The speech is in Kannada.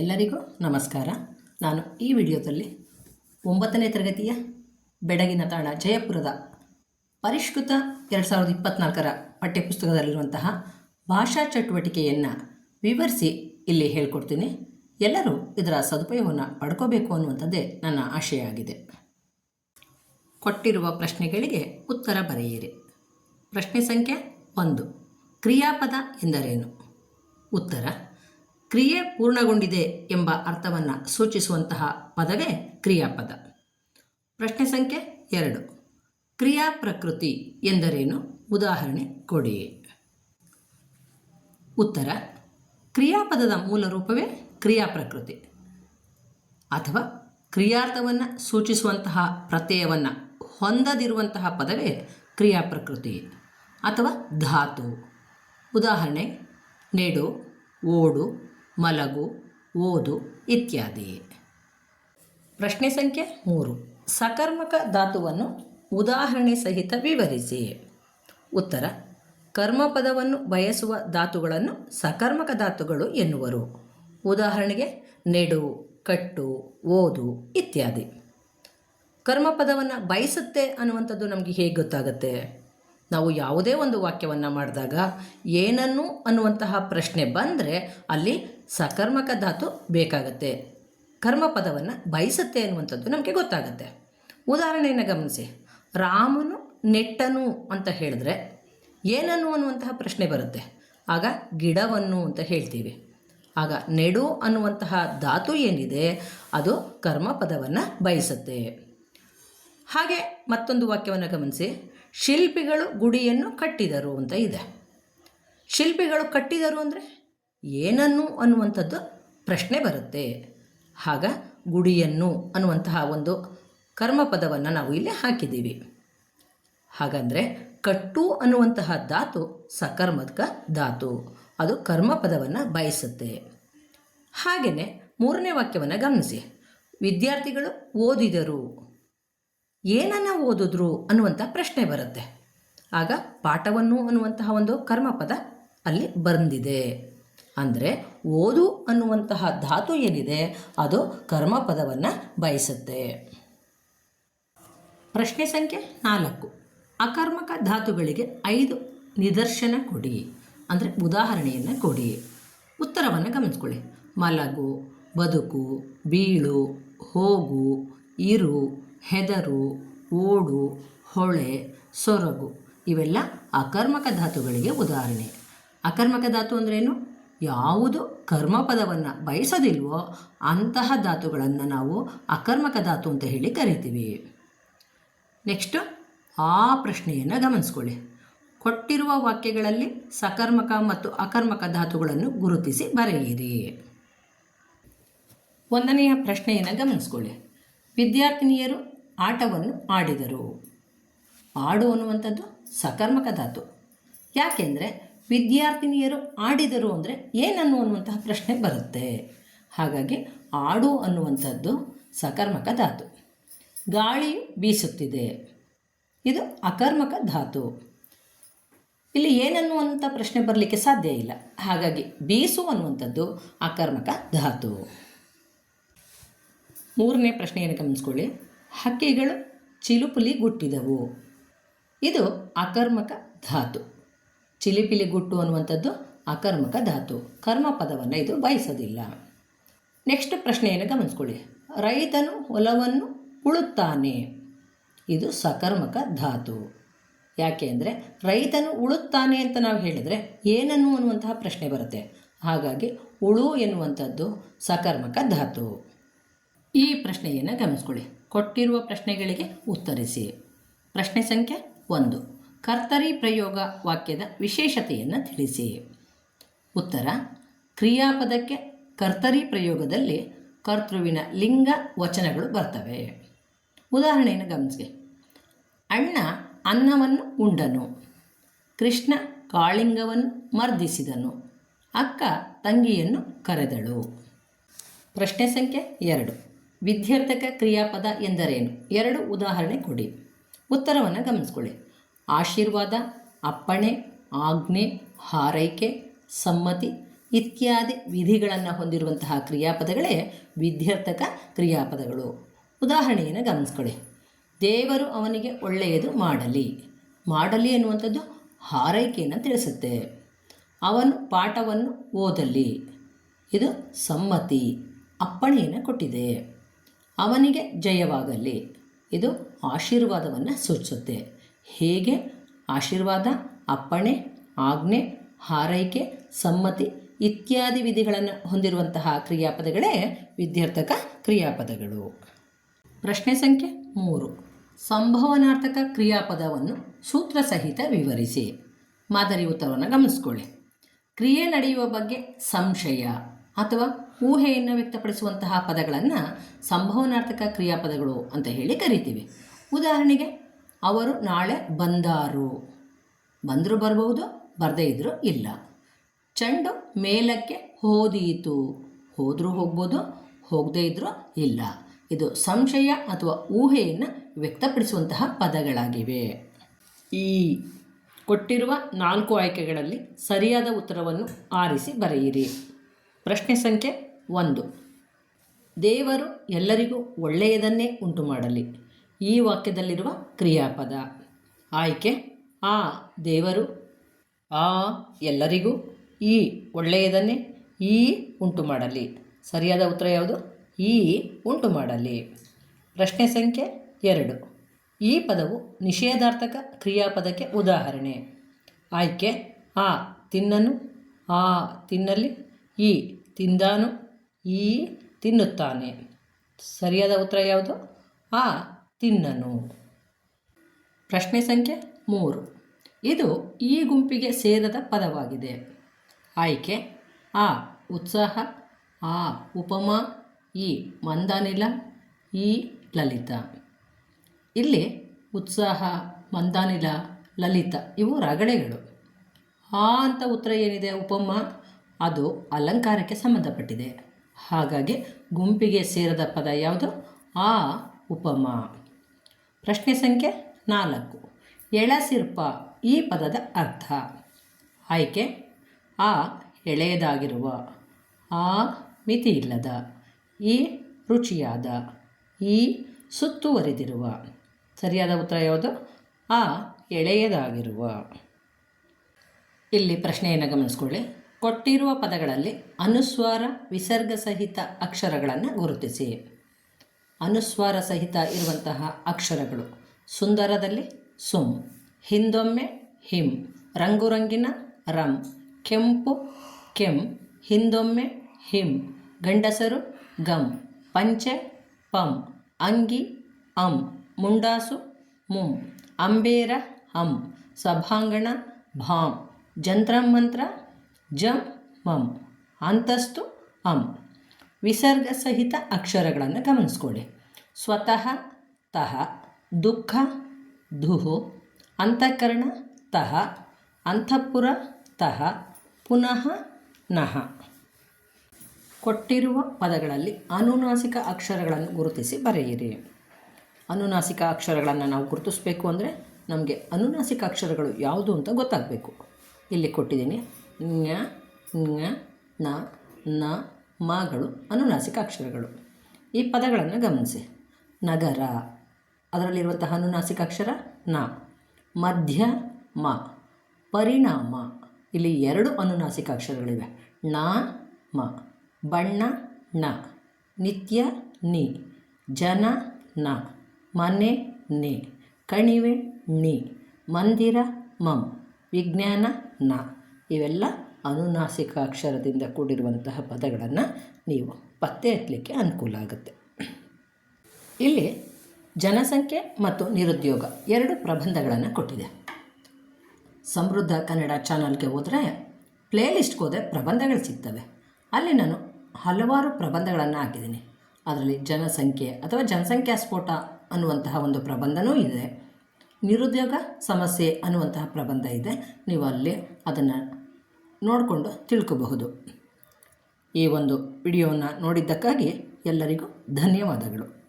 ಎಲ್ಲರಿಗೂ ನಮಸ್ಕಾರ. ನಾನು ಈ ವಿಡಿಯೋದಲ್ಲಿ ಒಂಬತ್ತನೇ ತರಗತಿಯ ಬೆಡಗಿನ ತಾಣ ಜಯಪುರದ ಪರಿಷ್ಕೃತ ಎರಡು ಸಾವಿರದ ಇಪ್ಪತ್ತ್ನಾಲ್ಕರ ಪಠ್ಯಪುಸ್ತಕದಲ್ಲಿರುವಂತಹ ಭಾಷಾ ಚಟುವಟಿಕೆಯನ್ನು ವಿವರಿಸಿ ಇಲ್ಲಿ ಹೇಳ್ಕೊಡ್ತೀನಿ. ಎಲ್ಲರೂ ಇದರ ಸದುಪಯೋಗವನ್ನು ಪಡ್ಕೋಬೇಕು ಅನ್ನುವಂಥದ್ದೇ ನನ್ನ ಆಶಯ ಆಗಿದೆ ಕೊಟ್ಟಿರುವ ಪ್ರಶ್ನೆಗಳಿಗೆ ಉತ್ತರ ಬರೆಯಿರಿ. ಪ್ರಶ್ನೆ ಸಂಖ್ಯೆ ಒಂದು, ಕ್ರಿಯಾಪದ ಎಂದರೇನು? ಉತ್ತರ ಕ್ರಿಯೆ ಪೂರ್ಣಗೊಂಡಿದೆ ಎಂಬ ಅರ್ಥವನ್ನು ಸೂಚಿಸುವಂತಹ ಪದವೇ ಕ್ರಿಯಾಪದ. ಪ್ರಶ್ನೆ ಸಂಖ್ಯೆ ಎರಡು. ಕ್ರಿಯಾ ಪ್ರಕೃತಿ ಎಂದರೇನು? ಉದಾಹರಣೆ ಕೊಡಿ. ಉತ್ತರ. ಕ್ರಿಯಾಪದದ ಮೂಲ ರೂಪವೇ ಕ್ರಿಯಾ ಪ್ರಕೃತಿ. ಅಥವಾ ಕ್ರಿಯಾರ್ಥವನ್ನು ಸೂಚಿಸುವಂತಹ ಪ್ರತ್ಯಯವನ್ನು ಹೊಂದದಿರುವಂತಹ ಪದವೇ ಕ್ರಿಯಾ ಪ್ರಕೃತಿ ಅಥವಾ ಧಾತು. ಉದಾಹರಣೆ, ನೆಡು, ಓಡು ಮಲಗು, ಓದು ಇತ್ಯಾದಿ. ಪ್ರಶ್ನೆ ಸಂಖ್ಯೆ ಮೂರು. ಸಕರ್ಮಕ ಧಾತುವನ್ನು ಉದಾಹರಣೆ ಸಹಿತ ವಿವರಿಸಿ. ಉತ್ತರ, ಕರ್ಮಪದವನ್ನು ಬಯಸುವ ಧಾತುಗಳನ್ನು ಸಕರ್ಮಕ ಧಾತುಗಳು ಎನ್ನುವರು. ಉದಾಹರಣೆಗೆ, ನೆಡು, ಕಟ್ಟು, ಓದು ಇತ್ಯಾದಿ. ಕರ್ಮಪದವನ್ನು ಬಯಸುತ್ತೆ ಅನ್ನುವಂಥದ್ದು ನಮಗೆ ಹೇಗೆ ಗೊತ್ತಾಗುತ್ತೆ? ನಾವು ಯಾವುದೇ ಒಂದು ವಾಕ್ಯವನ್ನು ಮಾಡಿದಾಗ ಏನನ್ನು ಅನ್ನುವಂತಹ ಪ್ರಶ್ನೆ ಬಂದರೆ ಅಲ್ಲಿ ಸಕರ್ಮಕ ಧಾತು ಬೇಕಾಗುತ್ತೆ. ಕರ್ಮಪದವನ್ನು ಬಯಸುತ್ತೆ ಅನ್ನುವಂಥದ್ದು ನಮಗೆ ಗೊತ್ತಾಗುತ್ತೆ. ಉದಾಹರಣೆಯನ್ನು ಗಮನಿಸಿ. ರಾಮನು ನೆಟ್ಟನು ಅಂತ ಹೇಳಿದ್ರೆ ಏನನ್ನು ಅನ್ನುವಂತಹ ಪ್ರಶ್ನೆ ಬರುತ್ತೆ. ಆಗ ಗಿಡವನ್ನು ಅಂತ ಹೇಳ್ತೀವಿ. ಆಗ ನೆಡು ಅನ್ನುವಂತಹ ಧಾತು ಏನಿದೆ ಅದು ಕರ್ಮಪದವನ್ನು ಬಯಸುತ್ತೆ. ಹಾಗೆ ಮತ್ತೊಂದು ವಾಕ್ಯವನ್ನು ಗಮನಿಸಿ. ಶಿಲ್ಪಿಗಳು ಗುಡಿಯನ್ನು ಕಟ್ಟಿದರು ಅಂತ ಇದೆ. ಶಿಲ್ಪಿಗಳು ಕಟ್ಟಿದರು ಅಂದರೆ ಏನನ್ನು ಅನ್ನುವಂಥದ್ದು ಪ್ರಶ್ನೆ ಬರುತ್ತೆ. ಆಗ ಗುಡಿಯನ್ನು ಅನ್ನುವಂತಹ ಒಂದು ಕರ್ಮಪದವನ್ನು ನಾವು ಇಲ್ಲಿ ಹಾಕಿದ್ದೀವಿ. ಹಾಗಂದರೆ ಕಟ್ಟು ಅನ್ನುವಂತಹ ಧಾತು ಸಕರ್ಮಕ ಧಾತು. ಅದು ಕರ್ಮಪದವನ್ನು ಬಯಸುತ್ತೆ. ಹಾಗೆಯೇ ಮೂರನೇ ವಾಕ್ಯವನ್ನು ಗಮನಿಸಿ. ವಿದ್ಯಾರ್ಥಿಗಳು ಓದಿದರು. ಏನನ್ನು ಓದಿದ್ರು ಅನ್ನುವಂಥ ಪ್ರಶ್ನೆ ಬರುತ್ತೆ. ಆಗ ಪಾಠವನ್ನು ಅನ್ನುವಂತಹ ಒಂದು ಕರ್ಮಪದ ಅಲ್ಲಿ ಬಂದಿದೆ. ಅಂದರೆ ಓದು ಅನ್ನುವಂತಹ ಧಾತು ಏನಿದೆ, ಅದು ಕರ್ಮಪದವನ್ನು ಬಯಸುತ್ತೆ. ಪ್ರಶ್ನೆ ಸಂಖ್ಯೆ ನಾಲ್ಕು. ಅಕರ್ಮಕ ಧಾತುಗಳಿಗೆ ಐದು ನಿದರ್ಶನ ಕೊಡಿ. ಅಂದರೆ ಉದಾಹರಣೆಯನ್ನು ಕೊಡಿ. ಉತ್ತರವನ್ನು ಗಮನಿಸ್ಕೊಳ್ಳಿ. ಮಲಗು, ಬದುಕು, ಬೀಳು, ಹೋಗು, ಇರು, ಹೆದರು, ಓಡು, ಹೊಳೆ, ಸೊರಗು. ಇವೆಲ್ಲ ಅಕರ್ಮಕ ಧಾತುಗಳಿಗೆ ಉದಾಹರಣೆ. ಅಕರ್ಮಕ ಧಾತು ಅಂದ್ರೇನು ಯಾವುದು ಕರ್ಮಪದವನ್ನು ಬಯಸೋದಿಲ್ವೋ ಅಂತಹ ಧಾತುಗಳನ್ನು ನಾವು ಅಕರ್ಮಕ ಧಾತು ಅಂತ ಹೇಳಿ ಕರಿತೀವಿ. ನೆಕ್ಸ್ಟು ಆ ಪ್ರಶ್ನೆಯನ್ನು ಗಮನಿಸ್ಕೊಳ್ಳಿ. ಕೊಟ್ಟಿರುವ ವಾಕ್ಯಗಳಲ್ಲಿ ಸಕರ್ಮಕ ಮತ್ತು ಅಕರ್ಮಕ ಧಾತುಗಳನ್ನು ಗುರುತಿಸಿ ಬರೆಯಿರಿ. ಒಂದನೆಯ ಪ್ರಶ್ನೆಯನ್ನು ಗಮನಿಸ್ಕೊಳ್ಳಿ. ವಿದ್ಯಾರ್ಥಿನಿಯರು ಆಟವನ್ನು ಆಡಿದರು. ಆಡು ಅನ್ನುವಂಥದ್ದು ಸಕರ್ಮಕ ಧಾತು. ಯಾಕೆಂದರೆ ವಿದ್ಯಾರ್ಥಿನಿಯರು ಆಡಿದರು ಅಂದರೆ ಏನನ್ನು ಅನ್ನುವಂತಹ ಪ್ರಶ್ನೆ ಬರುತ್ತೆ? ಹಾಗಾಗಿ ಆಡು ಅನ್ನುವಂಥದ್ದು ಸಕರ್ಮಕ ಧಾತು. ಗಾಳಿಯು ಬೀಸುತ್ತಿದೆ. ಇದು ಅಕರ್ಮಕ ಧಾತು. ಇಲ್ಲಿ ಏನನ್ನುವಂಥ ಪ್ರಶ್ನೆ ಬರಲಿಕ್ಕೆ ಸಾಧ್ಯ ಇಲ್ಲ. ಹಾಗಾಗಿ ಬೀಸು ಅನ್ನುವಂಥದ್ದು ಅಕರ್ಮಕ ಧಾತು. ಮೂರನೇ ಪ್ರಶ್ನೆಯನ್ನು ಗಮನಿಸ್ಕೊಳ್ಳಿ. ಹಕ್ಕಿಗಳು ಚಿಲುಪುಲಿ ಗುಟ್ಟಿದವು. ಇದು ಅಕರ್ಮಕ ಧಾತು. ಚಿಲಿಪಿಲಿ ಗುಟ್ಟು ಅನ್ನುವಂಥದ್ದು ಅಕರ್ಮಕ ಧಾತು. ಕರ್ಮ ಪದವನ್ನು ಇದು ಬಯಸೋದಿಲ್ಲ. ನೆಕ್ಸ್ಟ್ ಪ್ರಶ್ನೆಯನ್ನು ಗಮನಿಸ್ಕೊಳ್ಳಿ. ರೈತನು ಹೊಲವನ್ನು ಉಳುತ್ತಾನೆ. ಇದು ಸಕರ್ಮಕ ಧಾತು. ಯಾಕೆ ಅಂದರೆ ರೈತನು ಉಳುತ್ತಾನೆ ಅಂತ ನಾವು ಹೇಳಿದರೆ ಏನನ್ನು ಅನ್ನುವಂತಹ ಪ್ರಶ್ನೆ ಬರುತ್ತೆ. ಹಾಗಾಗಿ ಉಳು ಎನ್ನುವಂಥದ್ದು ಸಕರ್ಮಕ ಧಾತು. ಈ ಪ್ರಶ್ನೆಯನ್ನು ಗಮನಿಸ್ಕೊಳ್ಳಿ. ಕೊಟ್ಟಿರುವ ಪ್ರಶ್ನೆಗಳಿಗೆ ಉತ್ತರಿಸಿ. ಪ್ರಶ್ನೆ ಸಂಖ್ಯೆ ಒಂದು. ಕರ್ತರಿ ಪ್ರಯೋಗ ವಾಕ್ಯದ ವಿಶೇಷತೆಯನ್ನು ತಿಳಿಸಿ. ಉತ್ತರ, ಕ್ರಿಯಾಪದಕ್ಕೆ ಕರ್ತರಿ ಪ್ರಯೋಗದಲ್ಲಿ ಕರ್ತೃವಿನ ಲಿಂಗ ವಚನಗಳು ಬರ್ತವೆ. ಉದಾಹರಣೆಯನ್ನು ಗಮನಿಸಿ ಅಣ್ಣ ಅನ್ನವನ್ನು ಉಂಡನು. ಕೃಷ್ಣ ಕಾಳಿಂಗವನ್ನು ಮರ್ದಿಸಿದನು. ಅಕ್ಕ ತಂಗಿಯನ್ನು ಕರೆದಳು. ಪ್ರಶ್ನೆ ಸಂಖ್ಯೆ ಎರಡು. ವಿದ್ಯಾರ್ಥಕ ಕ್ರಿಯಾಪದ ಎಂದರೇನು? ಎರಡು ಉದಾಹರಣೆ ಕೊಡಿ. ಉತ್ತರವನ್ನು ಗಮನಿಸ್ಕೊಳ್ಳಿ. ಆಶೀರ್ವಾದ, ಅಪ್ಪಣೆ, ಆಜ್ಞೆ, ಹಾರೈಕೆ, ಸಮ್ಮತಿ ಇತ್ಯಾದಿ ವಿಧಿಗಳನ್ನು ಹೊಂದಿರುವಂತಹ ಕ್ರಿಯಾಪದಗಳೇ ವಿಧ್ಯರ್ಥಕ ಕ್ರಿಯಾಪದಗಳು. ಉದಾಹರಣೆಯನ್ನು ಗಮನಿಸ್ಕೊಳ್ಳಿ. ದೇವರು ಅವನಿಗೆ ಒಳ್ಳೆಯದು ಮಾಡಲಿ. ಮಾಡಲಿ ಎನ್ನುವಂಥದ್ದು ಹಾರೈಕೆಯನ್ನು ತಿಳಿಸುತ್ತೆ. ಅವನು ಪಾಠವನ್ನು ಓದಲಿ. ಇದು ಸಮ್ಮತಿ, ಅಪ್ಪಣೆಯನ್ನು ಕೊಟ್ಟಿದೆ. ಅವನಿಗೆ ಜಯವಾಗಲಿ. ಇದು ಆಶೀರ್ವಾದವನ್ನು ಸೂಚಿಸುತ್ತೆ. ಹೇಗೆ? ಆಶೀರ್ವಾದ, ಅಪ್ಪಣೆ, ಆಜ್ಞೆ, ಹಾರೈಕೆ, ಸಮ್ಮತಿ ಇತ್ಯಾದಿ ವಿಧಿಗಳನ್ನು ಹೊಂದಿರುವಂತಹ ಕ್ರಿಯಾಪದಗಳೇ ವಿದ್ಯಾರ್ಥಕ ಕ್ರಿಯಾಪದಗಳು. ಪ್ರಶ್ನೆ ಸಂಖ್ಯೆ ಮೂರು. ಸಂಭವನಾರ್ಥಕ ಕ್ರಿಯಾಪದವನ್ನು ಸೂತ್ರ ಸಹಿತ ವಿವರಿಸಿ. ಮಾದರಿ ಉತ್ತರವನ್ನು ಗಮನಿಸ್ಕೊಳ್ಳಿ. ಕ್ರಿಯೆ ನಡೆಯುವ ಬಗ್ಗೆ ಸಂಶಯ ಅಥವಾ ಊಹೆಯನ್ನು ವ್ಯಕ್ತಪಡಿಸುವಂತಹ ಪದಗಳನ್ನು ಸಂಭವನಾರ್ಥಕ ಕ್ರಿಯಾಪದಗಳು ಅಂತ ಹೇಳಿ ಕರಿತೀವಿ. ಉದಾಹರಣೆಗೆ ಅವರು ನಾಳೆ ಬಂದಾರು. ಬಂದರೂ ಬರಬಹುದು, ಬರದೇ ಇದ್ದರೂ ಇಲ್ಲ. ಚೆಂಡು ಮೇಲಕ್ಕೆ ಹೋದೀತು. ಹೋದರೂ ಹೋಗ್ಬೋದು, ಹೋಗದೇ ಇದ್ದರೂ ಇಲ್ಲ. ಇದು ಸಂಶಯ ಅಥವಾ ಊಹೆಯನ್ನು ವ್ಯಕ್ತಪಡಿಸುವಂತಹ ಪದಗಳಾಗಿವೆ. ಈ ಕೊಟ್ಟಿರುವ ನಾಲ್ಕು ಆಯ್ಕೆಗಳಲ್ಲಿ ಸರಿಯಾದ ಉತ್ತರವನ್ನು ಆರಿಸಿ ಬರೆಯಿರಿ. ಪ್ರಶ್ನೆ ಸಂಖ್ಯೆ ಒಂದು. ದೇವರು ಎಲ್ಲರಿಗೂ ಒಳ್ಳೆಯದನ್ನೇ ಉಂಟು ಮಾಡಲಿ ಈ ವಾಕ್ಯದಲ್ಲಿರುವ ಕ್ರಿಯಾಪದ. ಆಯ್ಕೆ, ಆ ದೇವರು, ಆ ಎಲ್ಲರಿಗೂ ಈ ಒಳ್ಳೆಯದನ್ನೇ ಈ ಉಂಟು ಮಾಡಲಿ. ಸರಿಯಾದ ಉತ್ತರ ಯಾವುದು? ಈ ಉಂಟು ಮಾಡಲಿ. ಪ್ರಶ್ನೆ ಸಂಖ್ಯೆ ಎರಡು. ಈ ಪದವು ನಿಷೇಧಾರ್ಥಕ ಕ್ರಿಯಾಪದಕ್ಕೆ ಉದಾಹರಣೆ. ಆಯ್ಕೆ, ಆ ತಿನ್ನನು ಆ ತಿನ್ನಲಿ ಈ ತಿಂದಾನು, ಈ ತಿನ್ನುತ್ತಾನೆ. ಸರಿಯಾದ ಉತ್ತರ ಯಾವುದು? ಆ ತಿನ್ನನು. ಪ್ರಶ್ನೆ ಸಂಖ್ಯೆ ಮೂರು. ಇದು ಈ ಗುಂಪಿಗೆ ಸೇರದ ಪದವಾಗಿದೆ. ಆಯ್ಕೆ, ಆ, ಉತ್ಸಾಹ, ಆ, ಉಪಮಾ, ಈ, ಮಂದಾನಿಲ, ಈ, ಲಲಿತ. ಇಲ್ಲಿ ಉತ್ಸಾಹ, ಮಂದಾನಿಲ, ಲಲಿತ ಇವು ರಗಳೆಗಳು. ಆ ಅಂತ ಉತ್ತರ ಏನಿದೆ? ಉಪಮ, ಅದು ಅಲಂಕಾರಕ್ಕೆ ಸಂಬಂಧಪಟ್ಟಿದೆ. ಹಾಗಾಗಿ ಗುಂಪಿಗೆ ಸೇರದ ಪದ ಯಾವುದು? ಆ, ಉಪಮ. ಪ್ರಶ್ನೆ ಸಂಖ್ಯೆ ನಾಲ್ಕು. ಎಳಸಿರ್ಪ ಈ ಪದದ ಅರ್ಥ. ಆಯ್ಕೆ? ಆ ಎಳೆಯದಾಗಿರುವ. ಆ ಮಿತಿಯಿಲ್ಲದ. ಈ ರುಚಿಯಾದ. ಈ ಸುತ್ತುವರಿದಿರುವ. ಸರಿಯಾದ ಉತ್ತರ ಯಾವುದು? ಆ ಎಳೆಯದಾಗಿರುವ. ಇಲ್ಲಿ ಪ್ರಶ್ನೆಯನ್ನು ಗಮನಿಸ್ಕೊಳ್ಳಿ. ಕೊಟ್ಟಿರುವ ಪದಗಳಲ್ಲಿ ಅನುಸ್ವಾರ ವಿಸರ್ಗ ಸಹಿತ ಅಕ್ಷರಗಳನ್ನು ಗುರುತಿಸಿ. ಅನುಸ್ವಾರ ಸಹಿತ ಇರುವಂತಹ ಅಕ್ಷರಗಳು. ಸುಂದರದಲ್ಲಿ ಸುಮ್, ಹಿಂದೊಮ್ಮೆ ಹಿಂ ರಂಗುರಂಗಿನ ರಂ, ಕೆಂಪು ಕೆಂ, ಹಿಂದೊಮ್ಮೆ ಹಿಂ, ಗಂಡಸರು ಗಂ, ಪಂಚೆ ಪಂ, ಅಂಗಿ ಅಂ, ಮುಂಡಾಸು ಮುಂ, ಅಂಬೇರ ಹಂ, ಸಭಾಂಗಣ ಭಾಂ ಜಂತ್ರಮಂತ್ರ ಜಂ ಮಂ, ಅಂತಸ್ತು ಅಂ. ವಿಸರ್ಗ ಸಹಿತ ಅಕ್ಷರಗಳನ್ನು ಗಮನಿಸ್ಕೊಳ್ಳಿ. ಸ್ವತಃ ತಃ, ದುಃಖ ದುಹು ಅಂತಃಕರಣ ತಃ, ಅಂತಃಪುರ ತಃ, ಪುನಃ ನಹ ಕೊಟ್ಟಿರುವ ಪದಗಳಲ್ಲಿ ಅನುನಾಸಿಕ ಅಕ್ಷರಗಳನ್ನು ಗುರುತಿಸಿ ಬರೆಯಿರಿ. ಅನುನಾಸಿಕ ಅಕ್ಷರಗಳನ್ನು ನಾವು ಗುರುತಿಸಬೇಕು ಅಂದರೆ ನಮಗೆ ಅನುನಾಸಿಕ ಅಕ್ಷರಗಳು ಯಾವುದು ಅಂತ ಗೊತ್ತಾಗಬೇಕು. ಇಲ್ಲಿ ಕೊಟ್ಟಿದ್ದೀನಿ ಞ ಞ ನ ನ, ಮಗಳು ಅನುನಾಸಿಕ ಅಕ್ಷರಗಳು. ಈ ಪದಗಳನ್ನು ಗಮನಿಸಿ. ನಗರ. ಅದರಲ್ಲಿರುವಂತಹ ಅನುನಾಸಿಕ ಅಕ್ಷರ ನ. ಮಧ್ಯ ಮ. ಪರಿಣಾಮ. ಇಲ್ಲಿ ಎರಡು ಅನುನಾಸಿಕ ಅಕ್ಷರಗಳಿವೆ. ನ, ಮ. ಬಣ್ಣ, ನ. ನಿತ್ಯ, ನಿ. ಜನ, ನ. ಮನೆ, ನಿ. ಕಣಿವೆ, ನಿ. ಮಂದಿರ, ಮಂ. ವಿಜ್ಞಾನ, ನ. ಇವೆಲ್ಲ ಅನುನಾಸಿಕ ಅಕ್ಷರದಿಂದ ಕೂಡಿರುವಂತಹ ಪದಗಳನ್ನು ನೀವು ಪತ್ತೆ ಹಚ್ಚಲಿಕ್ಕೆ ಅನುಕೂಲ ಆಗುತ್ತೆ. ಇಲ್ಲಿ ಜನಸಂಖ್ಯೆ ಮತ್ತು ನಿರುದ್ಯೋಗ ಎರಡು ಪ್ರಬಂಧಗಳನ್ನು ಕೊಟ್ಟಿದೆ. ಸಮೃದ್ಧ ಕನ್ನಡ ಚಾನಲ್ಗೆ ಹೋದರೆ ಪ್ಲೇಲಿಸ್ಟ್ಗೆ ಹೋದರೆ ಪ್ರಬಂಧಗಳು ಸಿಗ್ತವೆ. ಅಲ್ಲಿ ನಾನು ಹಲವಾರು ಪ್ರಬಂಧಗಳನ್ನು ಹಾಕಿದ್ದೀನಿ. ಅದರಲ್ಲಿ ಜನಸಂಖ್ಯೆ ಅಥವಾ ಜನಸಂಖ್ಯಾ ಸ್ಫೋಟ ಅನ್ನುವಂತಹ ಒಂದು ಪ್ರಬಂಧನೂ ಇದೆ. ನಿರುದ್ಯೋಗ ಸಮಸ್ಯೆ ಅನ್ನುವಂತಹ ಪ್ರಬಂಧ ಇದೆ. ನೀವು ಅಲ್ಲಿ ಅದನ್ನು ನೋಡಿಕೊಂಡು ತಿಳ್ಕೋಬಹುದು. ಈ ಒಂದು ವಿಡಿಯೋವನ್ನು ನೋಡಿದ್ದಕ್ಕಾಗಿ ಎಲ್ಲರಿಗೂ ಧನ್ಯವಾದಗಳು.